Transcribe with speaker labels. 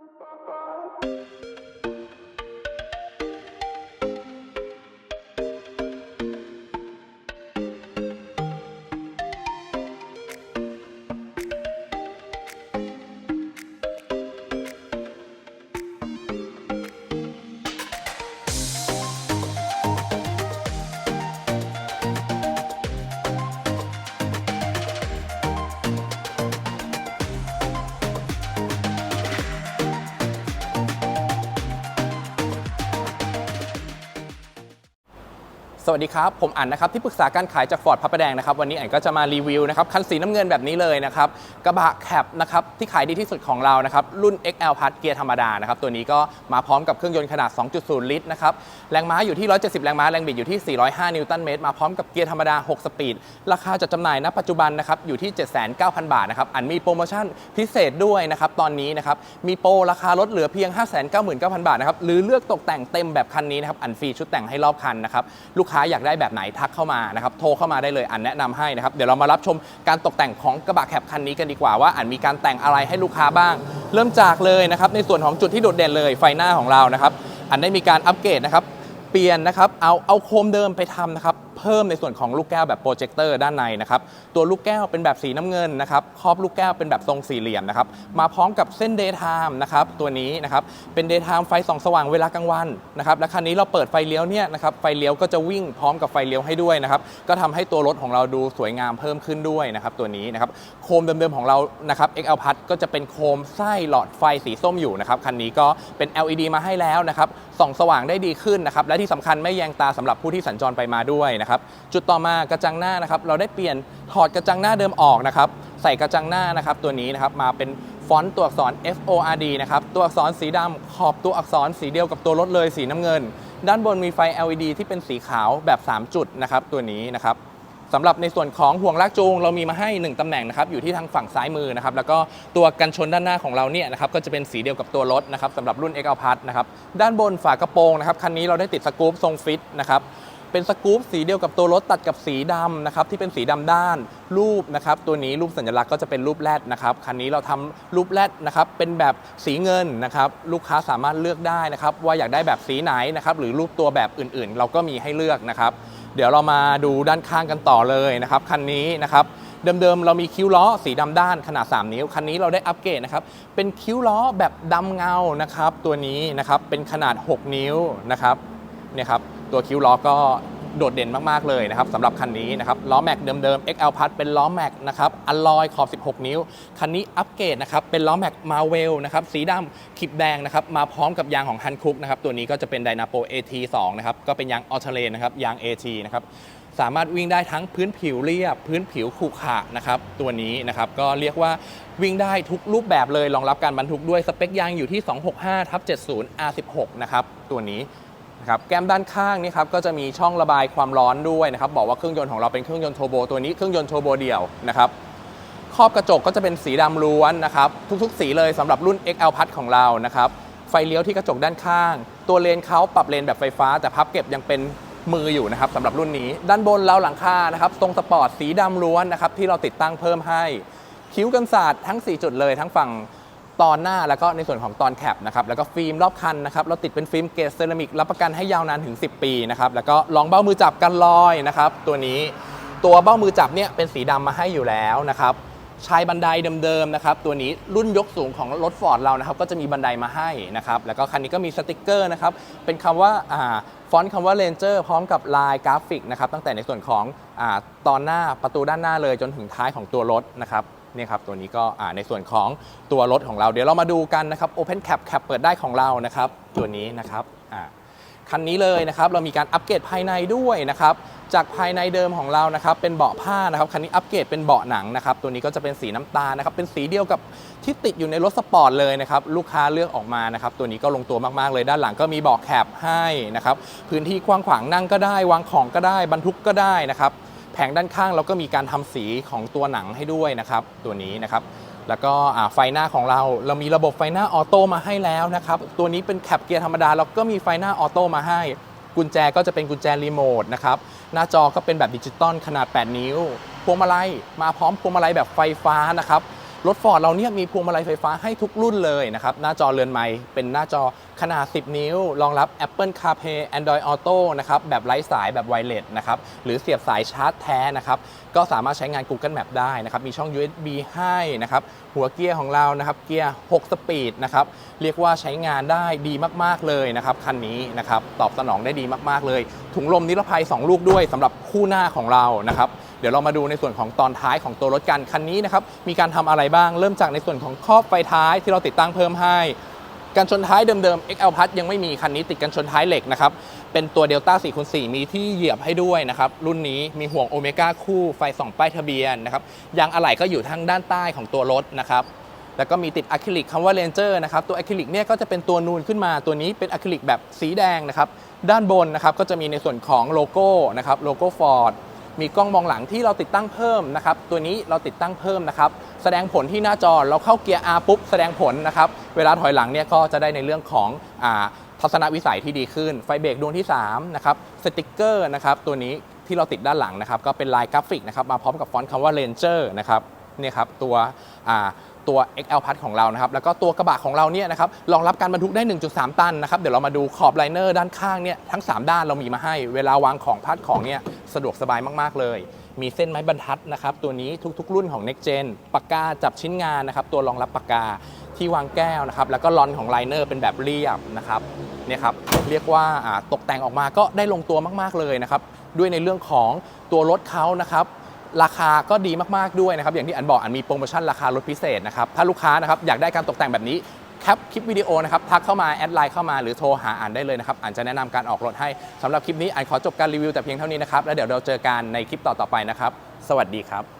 Speaker 1: ส วัสดีครับ ผมอั๋นนะครับที่ปรึกษาการขายจากฟอร์ดพระประแดงนะครับวันนี้อั๋นก็จะมารีวิวนะครับคันสีน้ำเงินแบบนี้เลยนะครับกระบะแคปนะครับที่ขายดีที่สุดของเรานะครับรุ่น XL Plus เกียร์ธรรมดานะครับตัวนี้ก็มาพร้อมกับเครื่องยนต์ขนาด 2.0 ลิตรนะครับแรงม้าอยู่ที่ 170 แรงม้าแรงบิดอยู่ที่ 405 นิวตันเมตรมาพร้อมกับเกียร์ธรรมดา 6 สปีด ราคาจัดจำหน่ายณปัจจุบันนะครับอยู่ที่ 79,000บาทนะครับอันมีโปรโมชั่นพิเศษด้วยนะครับตอนนี้นะครับมีโปรราคาลดเหลือเพียง 599,000 บาทนะครับหรือเลือกตกแต่งเต็มแบบคันนี้นะครับอันฟรีชุดแต่งให้รอบคันนะครับลูกค้าอยากได้แบบไหนทักเข้ามานะครับโทรเข้ามาได้เลยอันแนะนำให้นะครับเดี๋ยวเรามารับชมการตกแต่งของกระบะแคปคันนี้กันดีกว่าว่าอันมีการแต่งอะไรให้ลูกค้าบ้าง เริ่มจากเลยนะครับในส่วนของจุดที่โดดเด่นเลยไฟหน้าของเรานะครับอันได้มีการอัปเกรดนะครับเปลี่ยนนะครับเอาเอาโคมเดิมไปทำนะครับ เพิ่มในส่วนของลูกแก้วแบบโปรเจคเตอร์ด้านในนะครับตัวลูกแก้วเป็นแบบสีน้ำเงินนะครับครอบลูกแก้วเป็นแบบทรงสี่เหลี่ยมนะครับมาพร้อมกับเส้น daytime นะครับตัวนี้นะครับเป็น daytime ไฟส่องสว่างเวลากลางวันนะครับและคันนี้เราเปิดไฟเลี้ยวเนี่ยนะครับไฟเลี้ยวก็จะวิ่งพร้อมกับไฟเลี้ยวให้ด้วยนะครับก็ทำให้ตัวรถของเราดูสวยงามเพิ่มขึ้นด้วยนะครับตัวนี้นะครับโคมเดิมๆของเรานะครับ XL Plus ก็จะเป็นโคมไส้หลอดไฟสีส้มอยู่นะครับคันนี้ก็เป็น LED มาให้แล้วนะครับส่องสว่างได้ดีขึ้นนะครับและที่สำคัญไม่แยงตาสำหรับผู้ที่สัญจรไปมาด้วยนะครับจุดต่อมากระจังหน้านะครับเราได้เปลี่ยนถอดกระจังหน้าเดิมออกนะครับใส่กระจังหน้านะครับตัวนี้นะครับมาเป็นฟอนต์ตัวอักษร F O R D นะครับตัวอักษรสีดำขอบตัวอักษรสีเดียวกับตัวรถเลยสีน้ำเงิน ด้านบนมีไฟ LED ที่เป็นสีขาวแบบ 3 จุดนะครับตัวนี้นะครับสำหรับในส่วนของห่วงลากจูงเรามีมาให้ 1 ตำแหน่งนะครับอยู่ที่ทางฝั่งซ้ายมือนะครับแล้วก็ตัวกันชนด้านหน้าของเราเนี่ยนะครับก็จะเป็นสีเดียวกับตัวรถนะครับสำหรับรุ่น x l p a s นะครับด้านบนฝากระโปรงนะครับคันนี้เราได้ติดสกู๊ปทรงฟิตนะครับ เป็นสกู๊ปสีเดียวกับตัวรถตัดกับสีดำนะครับที่เป็นสีดำด้านรูปนะครับตัวนี้รูปสัญลักษณ์ก็จะเป็นรูปแรดนะครับคันนี้เราทำรูปแรดนะครับเป็นแบบสีเงินนะครับลูกค้าสามารถเลือกได้นะครับว่าอยากได้แบบสีไหนนะครับหรือรูปตัวแบบอื่นๆ เราก็มีให้เลือกนะครับเดี๋ยวเรามาดูด้านข้างกันต่อเลยนะครับคันนี้นะครับเดิมๆ เรามีคิ้วล้อสีดำด้านขนาด 3 นิ้ว คันนี้เราได้อัปเกรดนะครับ เป็นคิ้วล้อแบบดำเงานะครับ ตัวนี้นะครับ เป็นขนาด 6 นิ้วนะครับ เนี่ยครับ ตัวคิ้วล้อก็โดดเด่นมาก ๆ เลยนะครับสำหรับคันนี้นะครับล้อแม็กเดิมๆ XL Plus เป็นล้อแม็กนะครับอลลอยขอบ 16 นิ้ว คันนี้อัปเกรดนะครับเป็นล้อแม็กมาเวลนะครับสีดำขีบแดงนะครับมาพร้อมกับยางของฮันคุกนะครับตัวนี้ก็จะเป็น Dynapo AT2 นะครับก็เป็นยางออเทเลนนะครับยาง AT นะครับสามารถวิ่งได้ทั้งพื้นผิวเรียบ พื้นผิวขรุขระนะครับตัวนี้นะครับก็เรียกว่าวิ่งได้ทุกรูปแบบเลยรองรับการบรรทุกด้วยสเปคยางอยู่ที่ 265ทับ70 R16 นะครับตัวนี้ นะครับแก้มด้านข้างนี่ครับก็จะมีช่องระบายความร้อนด้วยนะครับบอกว่าเครื่องยนต์ของเราเป็นเครื่องยนต์โทโบตัวนี้เครื่องยนต์โทโบเดี่ยวนะครับครอบกระจกก็จะเป็นสีดำล้วนนะครับทุกๆ สีเลยสำหรับรุ่น XL Plus ของเรานะครับไฟเลี้ยวที่กระจกด้านข้าง ตัวเลนเขาปรับเลนแบบไฟฟ้า แต่พับเก็บยังเป็นมืออยู่นะครับสำหรับรุ่นนี้ ด้านบนเราหลังคานะครับทรงสปอร์ตสีดำล้วนนะครับที่เราติดตั้งเพิ่มให้ คิ้วกันศาสตร์ทั้ง 4 จุดเลยทั้งฝั่ง ตอนหน้าแล้วก็ในส่วนของตอนแคปนะครับแล้วก็ฟิล์มรอบคันนะครับเราติดเป็นฟิล์มเกรดเซรามิกรับประกันให้ยาวนานถึง 10 ปีนะครับแล้วก็รองเบ้ามือจับกันรอยนะครับตัวนี้ตัวเบ้ามือจับเนี่ยเป็นสีดำมาให้อยู่แล้วนะครับชายบันไดเดิมๆนะครับตัวนี้รุ่นยกสูงของรถฟอร์ดเรานะครับก็จะมีบันไดมาให้นะครับแล้วก็คันนี้ก็มีสติกเกอร์นะครับเป็นคำว่าอ่าฟอนต์คำว่า Ranger พร้อมกับลายกราฟิกนะครับตั้งแต่ในส่วนของอตอนหน้าประตูด้านหน้าเลยจนถึงท้ายของตัวรถนะครับ เนี่ยครับตัวนี้ก็ในส่วนของตัวรถของเรา เดี๋ยวเรามาดูกันนะครับ Open Cap Cap เปิดได้ของเรานะครับ ตัวนี้นะครับคันนี้เลยนะครับเรามีการอัปเกรดภายในด้วยนะครับจากภายในเดิมของเรานะครับเป็นเบาะผ้านะครับคันนี้อัปเกรดเป็นเบาะหนังนะครับตัวนี้ก็จะเป็นสีน้ำตาลนะครับเป็นสีเดียวกับที่ติดอยู่ในรถสปอร์ตเลยนะครับลูกค้าเลือกออกมานะครับตัวนี้ก็ลงตัวมากๆเลย ด้านหลังก็มีเบาะแคบให้นะครับพื้นที่กว้างขวางนั่งก็ได้ วางของก็ได้บรรทุกก็ได้นะครับ ผงด้านข้างเราก็มีการทำสีของตัวหนังให้ด้วยนะครับตัวนี้นะครับแล้วก็ไฟหน้าของเราเรามีระบบไฟหน้าออโต้มาให้แล้วนะครับตัวนี้เป็นแคปเกียร์ธรรมดาเราก็มีไฟหน้าออโต้มาให้ กุญแจก็จะเป็นกุญแจรีโมทนะครับหน้าจอก็เป็นแบบดิจิตอลขนาด 8 นิ้วพวงมาลัยมาพร้อมพวงมาลัยแบบไฟฟ้านะครับ รถฟอร์ดเราเนี่ยมีพวงมาลัยไฟฟ้าให้ทุกรุ่นเลยนะครับ หน้าจอเรือนไม้เป็นหน้าจอขนาด 10 นิ้ว รองรับ Apple CarPlay Android Auto นะครับแบบไร้สายแบบไวเลสนะครับหรือเสียบสายชาร์จแท้นะครับก็สามารถใช้งาน Google Map ได้นะครับมีช่อง USB ให้นะครับหัวเกียร์ของเรานะครับเกียร์ 6 สปีดนะครับเรียกว่าใช้งานได้ดีมากๆเลยนะครับคันนี้นะครับตอบสนองได้ดีมากๆเลย ถุงลมนิรภัย 2 ลูกด้วยสำหรับคู่หน้าของเรานะครับ เดี๋ยวเรามาดูในส่วนของตอนท้ายของตัวรถกันคันนี้นะครับมีการทำอะไรบ้างเริ่มจากในส่วนของครอบไฟท้ายที่เราติดตั้งเพิ่มให้กันชนท้ายเดิมๆ XL Plus ยังไม่มีคันนี้ติดกันชนท้ายเหล็กนะครับ เป็นตัว Delta 4คูณ4มีที่เหยียบให้ด้วยนะครับ รุ่นนี้มีห่วงโอเมก้าคู่ไฟส่องป้ายทะเบียนนะครับ ยางอะไหล่ก็อยู่ทางด้านใต้ของตัวรถนะครับ แล้วก็มีติดอะคริลิกคำว่า Ranger นะครับ ตัวอะคริลิกเนี่ยก็จะเป็นตัวนูนขึ้นมา ตัวนี้เป็นอะคริลิกแบบสีแดงนะครับ ด้านบนนะครับก็จะมีในส่วนของโลโก้นะครับ โลโก้ Ford มีกล้องมองหลังที่เราติดตั้งเพิ่มนะครับ ตัวนี้เราติดตั้งเพิ่มนะครับ แสดงผลที่หน้าจอเราเข้าเกียร์ R ปุ๊บแสดงผลนะครับ เวลาถอยหลังเนี่ยก็จะได้ในเรื่องของอ่าทัศนวิสัยที่ดีขึ้น ไฟเบรกดวงที่3นะครับ สติกเกอร์นะครับ ตัวนี้ที่เราติดด้านหลังนะครับ ก็เป็นลายกราฟิกนะครับ มาพร้อมกับฟอนต์คำว่า Ranger นะครับเนี่ยครับตัวตัว XL Plus ของเรานะครับ แล้วก็ตัวกระบะของเราเนี่ยนะครับรองรับการบรรทุกได้ 1.3 ตันนะครับ เดี๋ยวเรามาดูขอบไลเนอร์ด้านข้างเนี่ยทั้ง 3 ด้านเรามีมาให้ เวลาวางของพัดของเนี่ย สะดวกสบายมากๆเลย มีเส้นไม้บรรทัดนะครับ ตัวนี้ทุกๆ รุ่นของ Next Gen ปากกาจับชิ้นงานนะครับ ตัวรองรับปากกาที่วางแก้วนะครับ แล้วก็ลอนของไลเนอร์เป็นแบบเรียบนะครับเนี่ยครับเรียกว่าตกแต่งออกมาก็ได้ลงตัวมากๆเลยนะครับ ด้วยในเรื่องของตัวรถเขานะครับราคาก็ดีมากๆด้วยนะครับ อย่างที่อันบอกอันมีโปรโมชั่นราคาลดพิเศษนะครับ ถ้าลูกค้านะครับอยากได้การตกแต่งแบบนี้ แคปคลิปวิดีโอนะครับทักเข้ามาแอดไลน์เข้ามาหรือโทรหาอ่านได้เลยนะครับอ่านจะแนะนำการออกรถให้สำหรับคลิปนี้อ่านขอจบการรีวิวแต่เพียงเท่านี้นะครับแล้วเดี๋ยวเราเจอกันในคลิปต่อๆไปนะครับ สวัสดีครับ